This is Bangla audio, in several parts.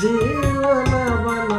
ಜೀವನವನ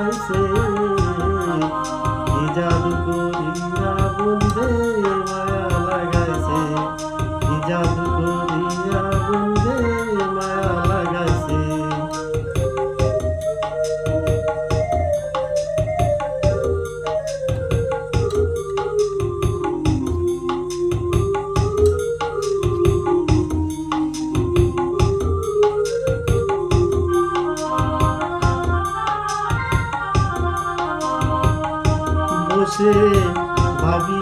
বসে ভাবি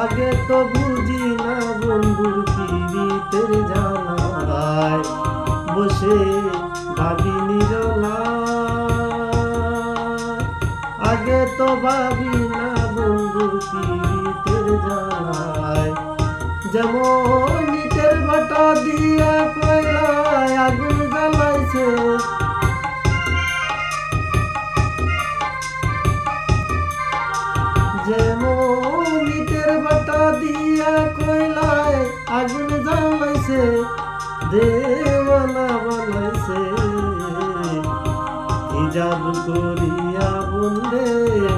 আগে তো বুঝি না বন্ধুর পীড়িতের জানায় বসে ভাবি আগে তো ভাবি না বন্ধুর পীড়িতের জানায় যেমন দিয়া কয়লায় আগুন জামাইছে দেওয়ালা বানাইছে। হিজাব করিয়া বন্ধে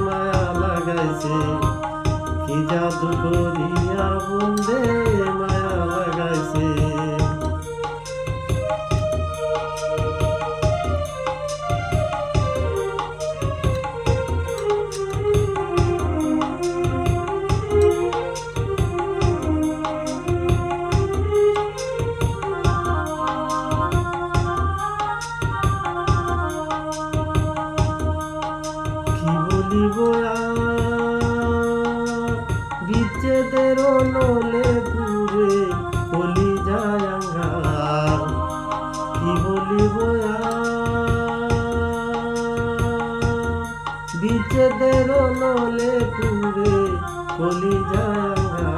মায়া লাগাইছে হিজাব করিয়া আর? বিচ্ছেদের নলে পুরে কলি যায় কি বলিব? বিচ্ছেদের নলে পুরে কলি যায়